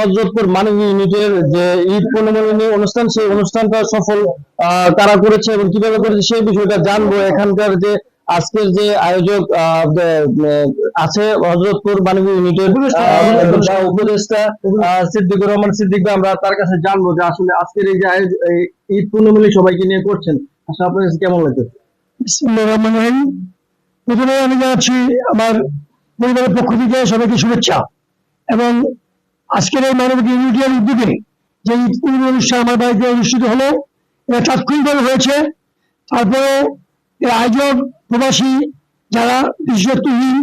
হজরতপুর মানব ইউনিটের যে ঈদ পুনর্মিলনী অনুষ্ঠান সেই অনুষ্ঠানটা সফল কারা করেছে এবং কীভাবে করেছে সেই বিষয়টা জানব। এখানকার যে আজকের যে আয়োজক আছে হজরতপুর মানব ইউনিটের উপদেষ্টা সিদ্দিকুর রহমান সিদ্দিক আমরা তার কাছে জানব যে আসলে আজকের এই যে ঈদ সবাইকে নিয়ে করছেন। আসলে আপনার কাছে কেমন লাগছে। প্রথমে আমি জানাচ্ছি আমার পরিবারের পক্ষ থেকে সবাইকে শুভেচ্ছা। এবং আজকের এই মানবিক ইউনিটির উদ্যোগে যে পূর্ণ অনুষ্ঠান আমার বাড়িতে অনুষ্ঠিত হলো, এটা তাৎক্ষণিকভাবে হয়েছে। তারপরে এর আয়োজক প্রবাসী যারা বিশেষত্বহীন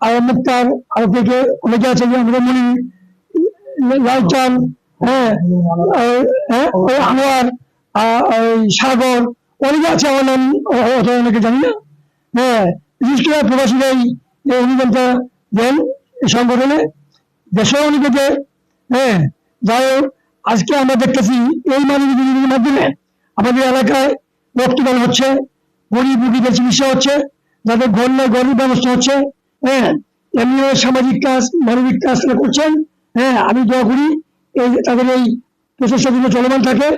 আর মুক্তার আরও থেকে অনেকে আছে যে আমাদের মনি লালচান হ্যাঁ হ্যাঁ আনোয়ার সাগর, অনেকে আছে আমার নাম অনেকে জানি না। হ্যাঁ বিশেষ করে প্রবাসীরাই এই অনুদানটা দেন এই সংগঠনে। দেশেও অনেকে হ্যাঁ যাই আজকে আমরা দেখতেছি এই মানবিক মাধ্যমে আমাদের এলাকায় রক্তদান হচ্ছে, গরিব রুগীদের চিকিৎসা হচ্ছে, যাদের ঘর নেই, ঘরের ব্যবস্থা হচ্ছে হ্যাঁ এমনিও সামাজিক কাজ, মানবিক কাজ করছেন হ্যাঁ আমি দোয়া করি এই তাদের এই প্রচেষ্টা দিনে চলমান থাকে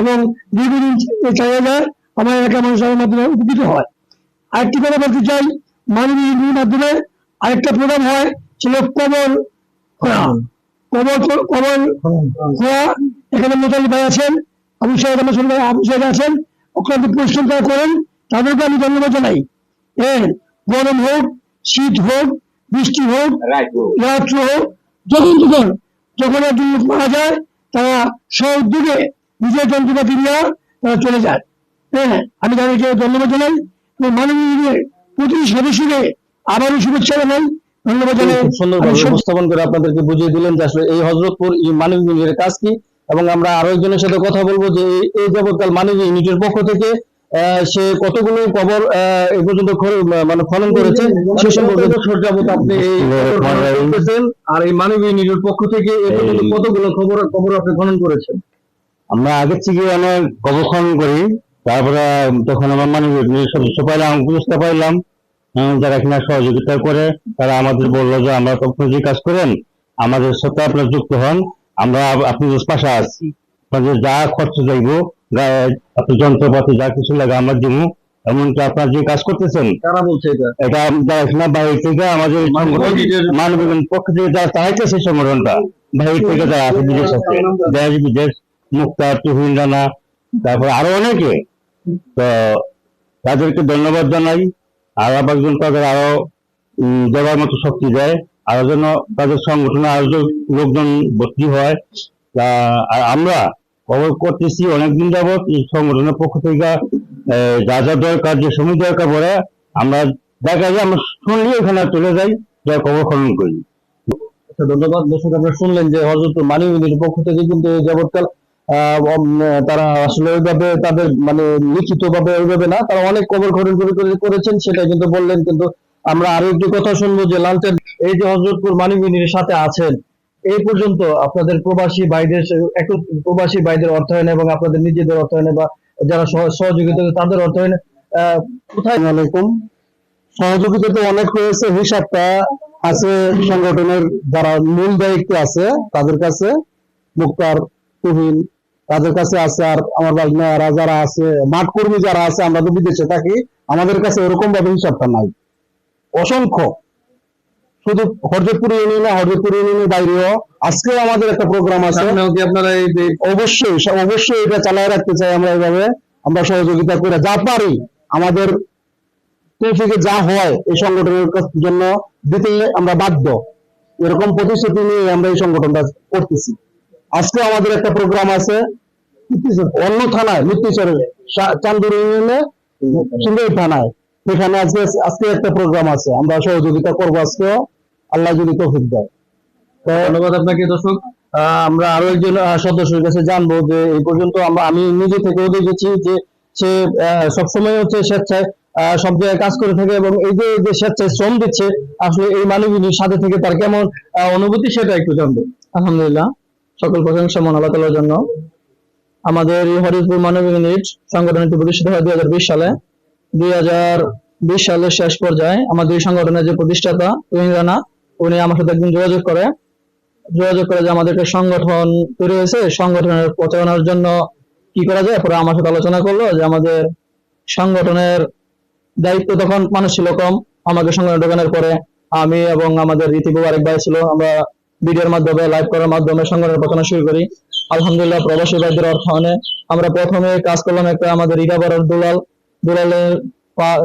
এবং দীর্ঘদিন চালিয়ে যায়, আমার এলাকার মানুষ আমার মাধ্যমে উপকৃত হয়। আরেকটি কথা বলতে চাই মানবিক মাধ্যমে আরেকটা প্রোগ্রাম হয়, সেটা কবর কবর কবর খোঁড়া এখানে মোতালি ভাই আছেন আবু সাহেব আমার সঙ্গে আবু সাহেব আছেন অক্লান্ত পরিশ্রম তারা করেন তাদেরকে আমি ধন্যবাদ জানাই। হ্যাঁ গরম হোক শীত হোক বৃষ্টি হোক রাত্র হোক। যখন যখন যখন একজন লোক মারা যায় তারা সউদ্যোগে নিজের যন্ত্রপাতি নিয়ে তারা চলে যায়। হ্যাঁ আমি তাদেরকে ধন্যবাদ জানাই এবং মাননীয় প্রতিটি সদস্যকে আবারও শুভেচ্ছা জানাই। ধন্যবাদ সুন্দরভাবে উপস্থাপন করে আপনাদেরকে বুঝিয়ে দিলেন যে আসলে এই হজরতপুর মানব ইউনিটের কাজ কি এবং আমরা আরও একজনের সাথে কথা বলব যে এই- যাবৎকাল মানব ইউনিটের পক্ষ থেকে সে কতগুলো কবর এই পর্যন্ত মানে খনন করেছে সে সম্পর্কে বছর যাবত আপনি এই কবর খনন আর এই মানব ইউনিটের পক্ষ থেকে পর্যন্ত কতগুলো খবর কবর আপনি খনন করেছেন? আমরা আগের থেকে অনেক গবেষণা করি তারপরে তখন আমার মানে সদস্য পাইলাম পুরস্কার পাইলাম। যারা কিনা সহযোগিতা করে তারা আমাদের বলল যে আমরা তো যে কাজ করেন আমাদের সাথে আপনারা যুক্ত হন আমরা আপ- আপনাদের পাশে আছি আপনাদের যা খরচ যাইব আপনি যন্ত্রপাতি যা কিছু লাগে আমরা দিব এমনকি আপনারা যে কাজ করতেছেন কারা বলছে এটা? এটা যারা কিনা বাইরে থেকে আমাদের মানবিক পক্ষ থেকে যারা চাইতেছে সংগঠনটা বাইরে থেকে যারা আছে বিদেশ আছে দেশ বিদেশ মুক্তা তুহিন রানা তারপর আরও অনেকে। তো তাদেরকে ধন্যবাদ জানাই। আর একজন তাদের আরও দেওয়ার মতো শক্তি দেয়। আরও যেন তাদের সংগঠনে আরও লোকজন ভর্তি হয়। আর আমরা খবর করতেছি অনেকদিন যাবত এই সংগঠনের পক্ষ থেকে যা যা দরকার যে সময় দরকার পড়ে আমরা দেখা যায় আমরা শুনলে ওখানে চলে যাই যা খবর খনন করি। আচ্ছা, ধন্যবাদ। দর্শক আপনারা শুনলেন যে হজরত ইউনিটের পক্ষ থেকে কিন্তু যাবৎকাল তারা আসলে ওইভাবে তাদের মানে লিখিত ভাবে ওইভাবে না, তারা অনেক কবর করে- করেছেন, সেটা কিন্তু বললেন, কিন্তু আমরা আরও একটি কথা শুনব যে লালটেন এই যে হজরতপুর মানব ইউনিটের সাথে আছেন, এই পর্যন্ত আপনাদের প্রবাসী ভাইদের প্রবাসী ভাইদের অর্থায়নে এবং আপনাদের নিজেদের অর্থায়নে বা যারা সহযোগিতা তাদের অর্থায়নে কোথায় আলাইকুম। সহযোগিতা তো অনেক হয়েছে, হিসাবটা আছে, সংগঠনের যারা মূল দায়িত্ব আছে, তাদের কাছে, মুক্তার তুহিন তাদের কাছে আছে আর আমার বাজনারা যারা আছে মাঠ কর্মী যারা আছে আমরা তো বিদেশে থাকি আমাদের কাছে এরকম ভাবে হিসাবটা নাই। অসংখ্য। শুধু হরদেবপুর ইউনিয়নে হরদেবপুর ইউনিয়নের বাইরেও আজকে আমাদের একটা প্রোগ্রাম আছে। আপনারা অবশ্যই অবশ্যই এটা চালায় রাখতে চাই আমরা এইভাবে আমরা সহযোগিতা করে যা পারি আমাদের তৌফিকে যা হয় এই সংগঠনের কাছ- জন্য দিতে আমরা বাধ্য। এরকম প্রতিশ্রুতি নিয়ে আমরা এই সংগঠনটা করতেছি। আজকে আমাদের একটা প্রোগ্রাম আছে। অন্য থানায় মুক্তিচরে চান্দুর ইউনিয়নে সিঙ্গুর থানায়। সেখানে আজকে আজকে একটা প্রোগ্রাম আছে। আমরা সহযোগিতা করব আজকে আল্লাহ যদি তৌফিক দেয়। ধন্যবাদ আপনাকে দর্শক। আমরা আরও একজন সদস্যের কাছে জানব যে এই পর্যন্ত আমরা আমি নিজে থেকেও দেখেছি যে সে সবসময় হচ্ছে স্বেচ্ছায় আহ, সব জায়গায় কাজ করে থাকে এবং এই যে যে স্বেচ্ছায় শ্রম দিচ্ছে আসলে এই মানবীর সাথে থেকে তার কেমন অনুভূতি সেটা একটু জানব। আলহামদুলিল্লাহ। সকল প্রশংসা মন আল্লাহ তাআলার জন্য। আমাদের হরিপুর মানব ইউনিট সংগঠনটি প্রতিষ্ঠিত হয় দুই হাজার বিশ সালে। দুই হাজার বিশ সালের শেষ পর্যায়ে আমাদের এই সংগঠনের যে প্রতিষ্ঠাতা তুহিন রানা, উনি আমার সাথে একদিন যোগাযোগ করে। যোগাযোগ করে যে আমাদের একটা সংগঠন তৈরি হয়েছে, সংগঠনের প্রচারণার জন্য কি করা যায় পরে আমার সাথে আলোচনা করল যে আমাদের সংগঠনের দায়িত্ব তখন মানুষ ছিল কম, আমাকে সংগঠনে ঢোকানোর পরে আমি এবং আমাদের রীতিবু আরেক ভাই ছিল, আমরা ভিডিওর মাধ্যমে লাইভ করার মাধ্যমে সংগঠনের প্রচারণা শুরু করি। আলহামদুলিল্লাহ, প্রবাসী ভাইদের অর্থায়নে আমরা প্রথমে কাজ করলাম একটা আমাদের ইরাবারের দুলাল। দুলালের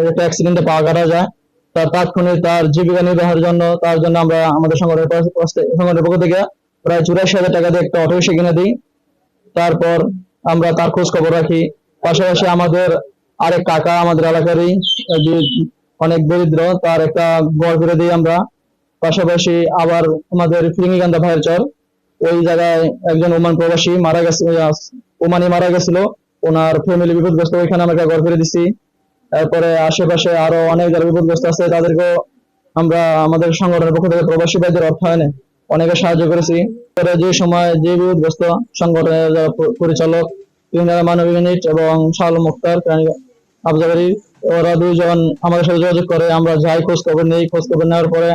একটা অ্যাক্সিডেন্টে পা কাটা যায়। তার তাৎক্ষণিক তার জীবিকা নির্বাহের জন্য, তার জন্য আমরা আমাদের সংগঠনের পক্ষ- থেকে প্রায় চুরাশি হাজার টাকা দিয়ে একটা অটো কিনে দিই। তারপর আমরা তার খোঁজ খবর রাখি। পাশাপাশি আমাদের আরেক কাকা আমাদের এলাকারই অনেক দরিদ্র, তার একটা ঘর করে দিই আমরা। পাশাপাশি আবার আমাদের ফিরিঙ্গিকান্দা ভাইয়ের চর। ওই জায়গায় একজন ওমান প্রবাসী মারা গেছে ওমানি মারা গেছিল। ওনার ফ্যামিলি বিপদগ্রস্ত, ওইখানে আমরা একটা ঘর করে দিছি। তারপরে আশেপাশে আরও অনেক যারা বিপদগ্রস্ত আছে, তাদেরকেও আমরা আমাদের সংগঠনের পক্ষ থেকে প্রবাসী ভাইদের অর্থায়নে অনেকে সাহায্য করেছি। পরে যে সময় যে বিপদগ্রস্ত সংগঠনের পরিচালক ইউনিয়ন মানবিক ইউনিট এবং শাহ মুক্তার আফজাবারি ওরা দুইজন আমাদের সাথে যোগাযোগ করে, আমরা যাই খোঁজ খবর নেই। খোঁজ খবর নেওয়ার পরে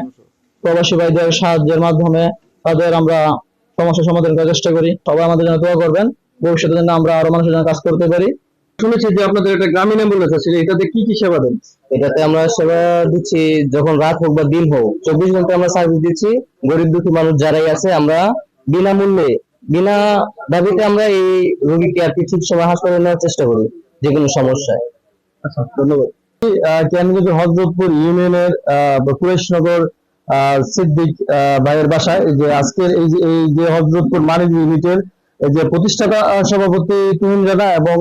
প্রবাসী ভাইদের সাহায্যের মাধ্যমে তাদের আমরা সমস্যা সমাধান করার চেষ্টা করি। সবাই আমাদের জন্য দোয়া করবেন। ভবিষ্যতে যেন আমরা আরও মানুষের জন্য কাজ করতে পারি। শুনেছি যে আপনাদের একটা গ্রামীণ অ্যাম্বুলেন্স আছে এটাতে কি কি সেবা দেন? এটাতে আমরা সেবা দিচ্ছি যখন রাত হোক বা দিন হোক। চব্বিশ ঘণ্টা আমরা সার্ভিস দিচ্ছি। গরিব দুঃখী মানুষ যারাই আছে আমরা বিনামূল্যে বিনা দাবিতে আমরা এই রোগীকে আর কি ঠিক সময় হাসপাতালে নেওয়ার চেষ্টা করি যে কোনো সমস্যায়। আচ্ছা ধন্যবাদ। কেরানীগঞ্জের হজরতপুর ইউনিয়নের কুরেশনগর আহ, সিদ্দিক ভাইয়ের বাসায়। যে আজকের এই যে এই যে হজরতপুর মানিক ইউনিটের যে প্রতিষ্ঠাতা সভাপতি তুহিন রানা এবং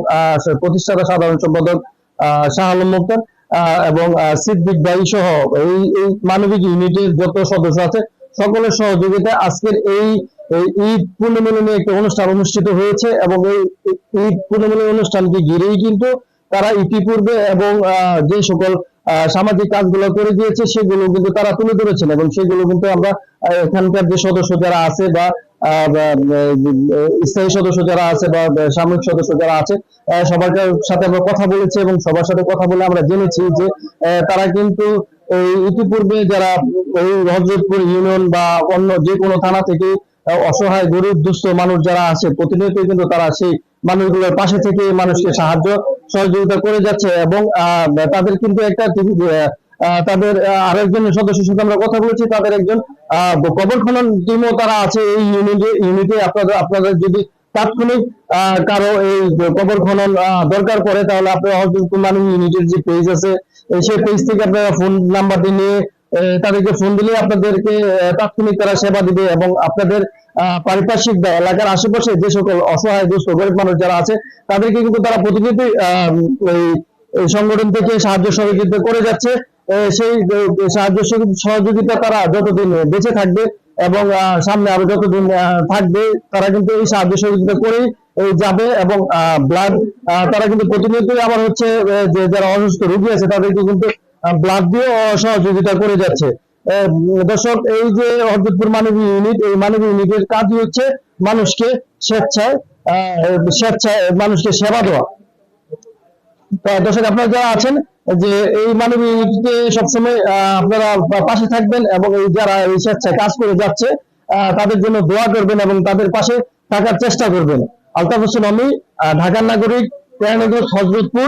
প্রতিষ্ঠাতা সাধারণ সম্পাদক শাহ আলম মুক্তার এবং সিদ্দিক ভাই সহ এই এই মানবিক ইউনিটের যত সদস্য আছে, সকলের সহযোগিতায় আজকের এই ঈদ পূর্ণমিলনী একটি অনুষ্ঠান অনুষ্ঠিত হয়েছে এবং এই ঈদ পূর্ণমিলনী অনুষ্ঠানকে ঘিরেই কিন্তু তারা ইতিপূর্বে এবং যে সকল সামাজিক কাজগুলো করে দিয়েছে, সেগুলো কিন্তু তারা তুলে ধরেছেন এবং সেগুলো কিন্তু আমরা এখানকার যে সদস্য যারা আছে বা স্থায়ী সদস্য যারা আছে বা সাময়িক সদস্য যারা আছে সবার সাথে আমরা কথা বলেছি এবং সবার সাথে কথা বলে আমরা জেনেছি যে তারা কিন্তু ইতিপূর্বে যারা এই হজরতপুর ইউনিয়ন বা অন্য যে কোনো থানা থেকে অসহায়, গরিব, দুস্থ মানুষ যারা আছে প্রতিনিয়ত কিন্তু তারা সেই মানুষগুলোর পাশে থেকে মানুষকে সাহায্য সহযোগিতা করে যাচ্ছে এবং তাদের কিন্তু একটা তাদের আরেকজনের আরেকজন সদস্যের সাথে আমরা কথা বলেছি, তাদের একজন কবর খনন টিমও তারা আছে এই ইউনিটে ইউনিটে আপনাদের আপনাদের যদি তাৎক্ষণিক কারও এই কবর খনন দরকার পড়ে, তাহলে আপনারা মানুষ ইউনিটের যে পেজ আছে সেই পেজ থেকে আপনারা ফোন নাম্বারটি নিয়ে তাদেরকে ফোন দিলে আপনাদেরকে তাৎক্ষণিক তারা সেবা দিবে এবং আপনাদের পারিপার্শ্বিক বা এলাকার আশেপাশে যে সকল অসহায় দুস্থ গরিব মানুষ যারা আছে, তাদেরকে কিন্তু তারা এই সংগঠন থেকে সাহায্য সহযোগিতা করে যাচ্ছে। সেই সাহায্য সহযোগিতা তারা যতদিন বেঁচে থাকবে এবং সামনে আরও যতদিন থাকবে, তারা কিন্তু এই সাহায্য সহযোগিতা করেই যাবে এবং ব্লাড তারা কিন্তু প্রতিনিয়তই আবার হচ্ছে যে যারা অসুস্থ রোগী আছে, তাদেরকে কিন্তু ব্লাড দিয়ে সহযোগিতা করে যাচ্ছে। দর্শক, এই যে হরদপুর মানবী ইউনিট এই মানবী ইউনিটের কাজই হচ্ছে মানুষকে স্বেচ্ছায় স্বেচ্ছায়, মানুষকে সেবা দেওয়া। দর্শক, আপনারা যারা আছেন, যে এই মানবী ইউনিটে সবসময় আপনারা পাশে থাকবেন এবং এই যারা এই স্বেচ্ছায় কাজ করে যাচ্ছে তাদের জন্য দোয়া করবেন এবং তাদের পাশে থাকার চেষ্টা করবেন। আলতাফ হোসেন আমি ঢাকার নাগরিক কেরানীগঞ্জ হজরতপুর।